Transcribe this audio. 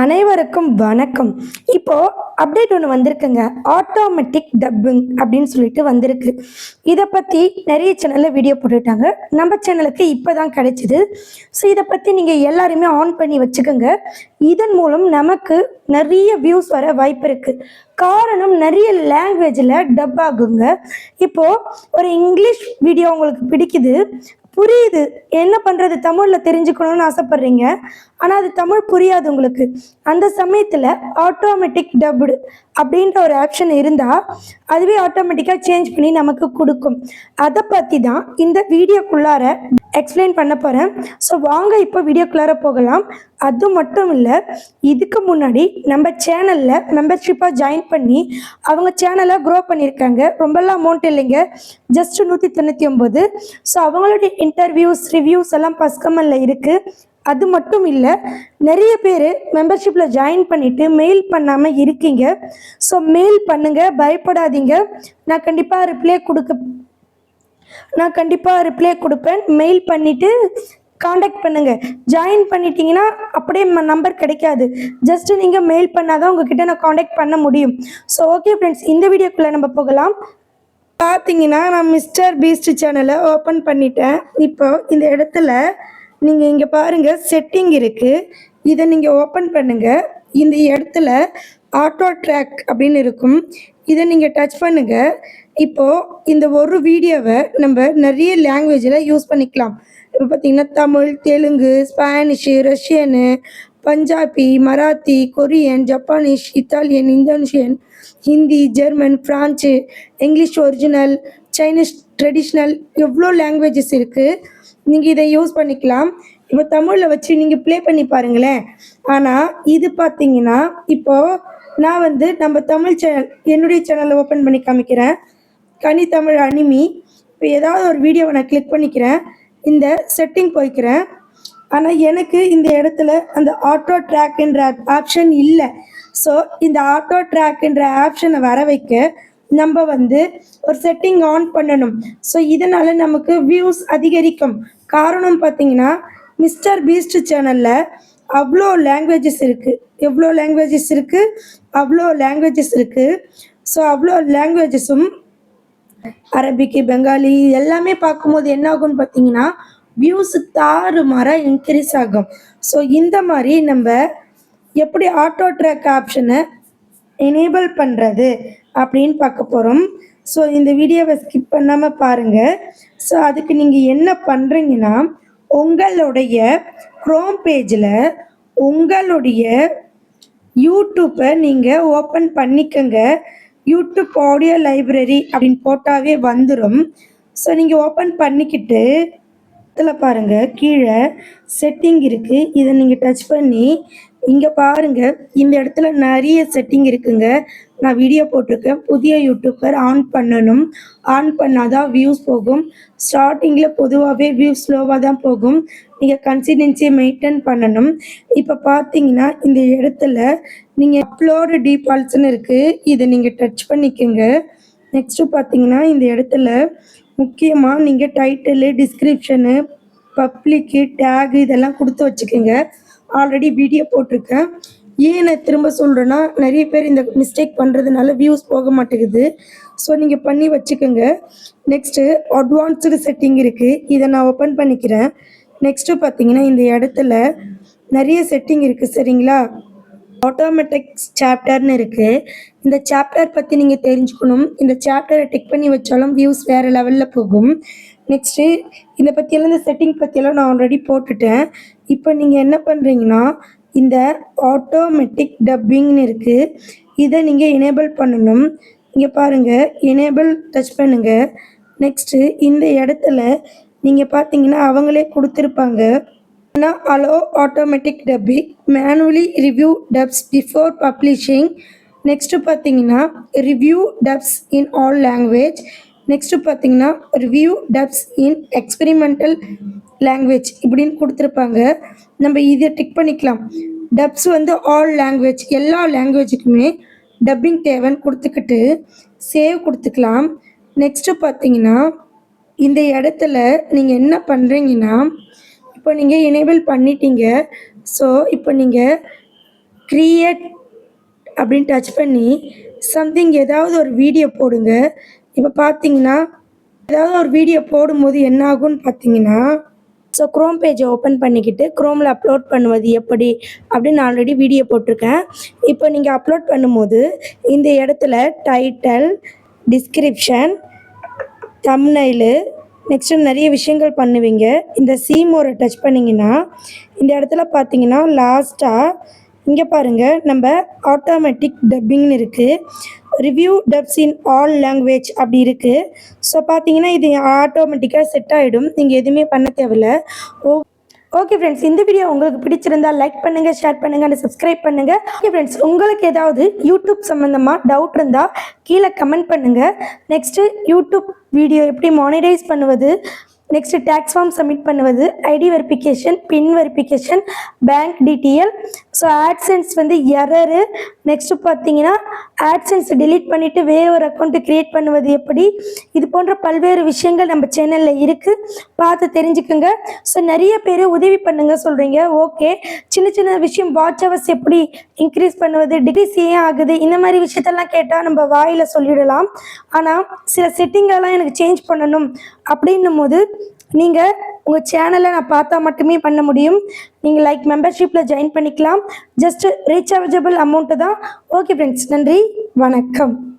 அனைவருக்கும் வணக்கம். இப்போ அப்டேட் ஒன்று வந்திருக்குங்க. ஆட்டோமேட்டிக் டப்பிங் அப்படின்னு சொல்லிட்டு வந்திருக்கு. இதை பற்றி நிறைய சேனலில் வீடியோ போட்டுட்டாங்க நம்ம சேனலுக்கு இப்போ தான் கிடைச்சிது. ஸோ இதை பற்றி நீங்கள் எல்லாருமே ஆன் பண்ணி வச்சுக்கோங்க. இதன் மூலம் நமக்கு நிறைய வியூஸ் வர வாய்ப்பு இருக்குது காரணம் நிறைய லாங்குவேஜில் டப் ஆகுங்க. இப்போது ஒரு இங்கிலீஷ் வீடியோ உங்களுக்கு பிடிக்குது. புரியுது. என்ன பண்ணுறது தமிழில் தெரிஞ்சுக்கணும்னு ஆசைப்பட்றீங்க. ஆனால் அது தமிழ் புரியாது உங்களுக்கு. அந்த சமயத்தில் ஆட்டோமேட்டிக் டப்டு அப்படின்ற ஒரு ஆப்ஷன் இருந்தால் அதுவே ஆட்டோமேட்டிக்காக சேஞ்ச் பண்ணி நமக்கு கொடுக்கும். அதை பற்றி தான் இந்த வீடியோக்குள்ளார எக்ஸ்பிளைன் பண்ண போகிறேன் ஸோ வாங்க இப்போ வீடியோக்குள்ளார போகலாம். அது மட்டும் இல்லை இதுக்கு முன்னாடி நம்ம சேனலில் மெம்பர்ஷிப்பாக ஜாயின் பண்ணி அவங்க சேனலை க்ரோ பண்ணியிருக்காங்க. ரொம்பலாம் அமௌண்ட் இல்லைங்க. ஜஸ்ட் நூற்றி தொண்ணூற்றி ஒம்பது ஸோ அவங்களுடைய இன்டர்வியூஸ் ரிவ்யூஸ் எல்லாம் பஸ்கமலில் இருக்குது அது மட்டும் இல்லை நிறைய பேர் மெம்பர்ஷிப்பில் ஜாயின் பண்ணிவிட்டு மெயில் பண்ணாமல் இருக்கீங்க. ஸோ மெயில் பண்ணுங்கள் பயப்படாதீங்க. நான் கண்டிப்பாக ரிப்ளை கொடுக்க நான் கண்டிப்பாக ரிப்ளை கொடுப்பேன். மெயில் பண்ணிவிட்டு காண்டாக்ட் பண்ணுங்கள் ஜாயின் பண்ணிட்டீங்கன்னா அப்படியே நம்பர் கிடைக்காது. ஜஸ்ட்டு நீங்கள் மெயில் பண்ணால் தான் உங்ககிட்ட நான் காண்டாக்ட் பண்ண முடியும். ஸோ ஓகே ஃப்ரெண்ட்ஸ் இந்த வீடியோக்குள்ளே நம்ம போகலாம். பார்த்தீங்கன்னா நான் மிஸ்டர் பீஸ்ட் சேனலை ஓப்பன் பண்ணிட்டேன். இப்போ இந்த இடத்துல நீங்கள் இங்கே பாருங்கள் செட்டிங் இருக்குது இதை நீங்கள் ஓப்பன் பண்ணுங்கள் இந்த இடத்துல ஆட்டோ ட்ராக் அப்படின்னு இருக்கும். இதை நீங்கள் டச் பண்ணுங்கள் இப்போது இந்த ஒரு வீடியோவை நம்ம நிறைய லாங்குவேஜில் யூஸ் பண்ணிக்கலாம். இப்போ பார்த்தீங்கன்னா Tamil Telugu Spanish Russian Punjabi Marathi Korean Japanese Italian Indonesian Hindi German French English original Chinese traditional எவ்வளோ லாங்குவேஜஸ் இருக்குது நீங்கள் இதை யூஸ் பண்ணிக்கலாம். இப்போ தமிழில் வச்சு நீங்கள் ப்ளே பண்ணி பாருங்களேன். ஆனால் இது பார்த்தீங்கன்னா இப்போது நான் வந்து நம்ம தமிழ் சேனல் என்னுடைய சேனலை ஓப்பன் பண்ணி காமிக்கிறேன். கனி தமிழ் அனிமி. இப்போ ஏதாவது ஒரு வீடியோவை நான் கிளிக் பண்ணிக்கிறேன். இந்த செட்டிங் போய்க்கிறேன். ஆனால் எனக்கு இந்த இடத்துல அந்த ஆட்டோ ட்ராக்ன்ற ஆப்ஷன் இல்லை. ஸோ இந்த ஆட்டோ ட்ராக்ன்ற ஆப்ஷனை வர வைக்க நம்ம வந்து ஒரு செட்டிங் ஆன் பண்ணணும். ஸோ இதனால் நமக்கு வியூஸ் அதிகரிக்கும். காரணம் பார்த்தீங்கன்னா மிஸ்டர் பீஸ்ட் சேனலில் அவ்வளோ லாங்குவேஜஸ் இருக்குது எவ்வளோ லாங்குவேஜஸ் இருக்குது அவ்வளோ லாங்குவேஜஸ் இருக்குது ஸோ அவ்வளோ லாங்குவேஜஸும் அரபிக்கு பெங்காலி எல்லாமே பார்க்கும்போது என்ன ஆகும்னு பார்த்தீங்கன்னா வியூஸ் தாறுமாறாக இன்க்ரீஸ் ஆகும். ஸோ இந்த மாதிரி நம்ம எப்படி ஆட்டோ ட்ராக் ஆப்ஷனை எனேபிள் பண்ணுறது அப்படின்னு பார்க்க போகிறோம் ஸோ இந்த வீடியோவை ஸ்கிப் பண்ணாமல் பாருங்கள் ஸோ அதுக்கு நீங்கள் என்ன பண்ணுறீங்கன்னா உங்களுடைய க்ரோம் பேஜில் உங்களுடைய யூடியூப்பை நீங்கள் ஓப்பன் பண்ணிக்கங்க. யூடியூப் ஆடியோ லைப்ரரி அப்படின்னு போட்டாவே வந்துடும் ஸோ நீங்கள் ஓப்பன் பண்ணிக்கிட்டு இதில் பாருங்கள் கீழே செட்டிங் இருக்குது இதை நீங்கள் டச் பண்ணி இங்கே பாருங்க இந்த இடத்துல நிறைய செட்டிங் இருக்குங்க. நான் வீடியோ போட்டிருக்கேன். புதிய யூடியூப்பர் ஆன் பண்ணணும். ஆன் பண்ணாதான் வியூஸ் போகும். ஸ்டார்டிங்கில் பொதுவாகவே வியூஸ் ஸ்லோவாக தான் போகும். நீங்கள் கன்சிடென்சியை மெயின்டைன் பண்ணணும். இப்போ பார்த்தீங்கன்னா இந்த இடத்துல நீங்கள் அப்லோடு டீபால்ட்ஸ்னு இருக்குது இதை நீங்கள் டச் பண்ணிக்கோங்க. நெக்ஸ்ட்டு பார்த்தீங்கன்னா இந்த இடத்துல முக்கியமாக நீங்கள் டைட்டிலு டிஸ்கிரிப்ஷனு பப்ளிக்கு டேகு இதெல்லாம் கொடுத்து வச்சுக்கோங்க. ஆல்ரெடி வீடியோ போட்டிருக்கேன். ஏன் நான் திரும்ப சொல்கிறேன்னா நிறைய பேர் இந்த மிஸ்டேக் பண்ணுறதுனால வியூஸ் போக மாட்டேங்குது. ஸோ நீங்கள் பண்ணி வச்சுக்கோங்க. நெக்ஸ்ட்டு அட்வான்ஸ்டு செட்டிங் இருக்குது இதை நான் ஓப்பன் பண்ணிக்கிறேன். நெக்ஸ்ட்டு பார்த்தீங்கன்னா இந்த இடத்துல நிறைய செட்டிங் இருக்குது சரிங்களா? ஆட்டோமேட்டிக் சாப்டர்னு இருக்குது இந்த சாப்டர் பற்றி நீங்கள் தெரிஞ்சுக்கணும். இந்த சாப்டரை டிக் பண்ணி வச்சாலும் வியூஸ் வேறு லெவலில் போகும். நெக்ஸ்ட்டு இதை பற்றியெல்லாம் இந்த செட்டிங் பற்றியெல்லாம் நான் ஆல்ரெடி போட்டுட்டேன். இப்போ நீங்கள் என்ன பண்ணுறீங்கன்னா இந்த ஆட்டோமேட்டிக் டப்பிங்னு இருக்குது இதை நீங்கள் எனேபிள் பண்ணணும். இங்கே பாருங்கள் எனேபிள் டச் பண்ணுங்கள் நெக்ஸ்ட்டு இந்த இடத்துல நீங்கள் பார்த்தீங்கன்னா அவங்களே கொடுத்துருப்பாங்க. ஆனால் allow automatic dubbing manually review dubs before publishing next பார்த்தீங்கன்னா review dubs in all language next பார்த்தீங்கன்னா review dubs in experimental language இப்படின்னு கொடுத்துருப்பாங்க. நம்ம இதை டிக் பண்ணிக்கலாம். டப்ஸ் வந்து ஆல் லாங்குவேஜ் எல்லா லாங்குவேஜுக்குமே டப்பிங் தேவைன்னு கொடுத்துக்கிட்டு சேவ் கொடுத்துக்கலாம். நெக்ஸ்ட்டு பார்த்தீங்கன்னா இந்த இடத்துல நீங்கள் என்ன பண்ணுறீங்கன்னா இப்போ நீங்கள் எனேபிள் பண்ணிட்டீங்க. ஸோ இப்போ நீங்கள் க்ரியேட் அப்படின்னு டச் பண்ணி சம்திங் ஏதாவது ஒரு வீடியோ போடுங்க. இப்போ பார்த்தீங்கன்னா ஏதாவது ஒரு வீடியோ போடும்போது என்ன ஆகும்னு பார்த்தீங்கன்னா ஸோ க்ரோம் பேஜை ஓப்பன் பண்ணிக்கிட்டு க்ரோமில் அப்லோட் பண்ணுவது எப்படி அப்படின்னு ஆல்ரெடி வீடியோ போட்டிருக்கேன். இப்போ நீங்கள் அப்லோட் பண்ணும்போது இந்த இடத்துல டைட்டில் டிஸ்கிரிப்ஷன் தம்னைலு நெக்ஸ்ட்டு நிறைய விஷயங்கள் பண்ணுவீங்க. இந்த சீமோரை டச் பண்ணிங்கன்னா இந்த இடத்துல பார்த்தீங்கன்னா லாஸ்ட்டாக இங்கே பாருங்கள் நம்ம ஆட்டோமேட்டிக் டப்பிங்னு இருக்குது review dubs in all language அப்படி இருக்குது ஸோ பார்த்தீங்கன்னா இது ஆட்டோமேட்டிக்காக செட் ஆகிடும் நீங்கள் எதுவுமே பண்ண தேவையில்ல. ஓ ஓகே ஃப்ரெண்ட்ஸ் இந்த வீடியோ உங்களுக்கு பிடிச்சிருந்தா லைக் பண்ணுங்கள் ஷேர் பண்ணுங்க அண்ட் சப்ஸ்கிரைப் பண்ணுங்க. ஓகே ஃப்ரெண்ட்ஸ் உங்களுக்கு ஏதாவது யூடியூப் சம்மந்தமாக டவுட் இருந்தால் கீழே கமெண்ட் பண்ணுங்கள் நெக்ஸ்ட்டு யூடியூப் வீடியோ எப்படி மானிடைஸ் பண்ணுவது? நெக்ஸ்ட் டேக்ஸ் ஃபார்ம் சப்மிட் பண்ணுவது ID verification PIN verification bank detail so AdSense வந்து எரரு நெக்ஸ்ட்டு பார்த்தீங்கன்னா ஆட்சன்ஸ் டிலீட் பண்ணிவிட்டு வேற ஒரு அக்கௌண்ட்டு க்ரியேட் பண்ணுவது எப்படி? இது போன்ற பல்வேறு விஷயங்கள் நம்ம சேனலில் இருக்குது பார்த்து தெரிஞ்சுக்குங்க. ஸோ நிறைய பேர் உதவி பண்ணுங்க சொல்கிறீங்க ஓகே சின்ன சின்ன விஷயம் வாட்ச் ஹவர்ஸ் எப்படி இன்க்ரீஸ் பண்ணுவது டிகிரிஸ் ஏன் ஆகுது? இந்த மாதிரி விஷயத்தெல்லாம் கேட்டால் நம்ம வாயில் சொல்லிடலாம். ஆனால் சில செட்டிங்கெல்லாம் எனக்கு சேஞ்ச் பண்ணணும். அப்படின்னும் போது நீங்கள் உங்கள் சேனலை நான் பார்த்தா மட்டுமே பண்ண முடியும். நீங்கள் லைக் மெம்பர்ஷிப்பில் ஜாயின் பண்ணிக்கலாம். ஜஸ்ட் ரீசார்ஜபிள் அமௌண்ட்டு தான். ஓகே ஃப்ரெண்ட்ஸ் நன்றி. வணக்கம்.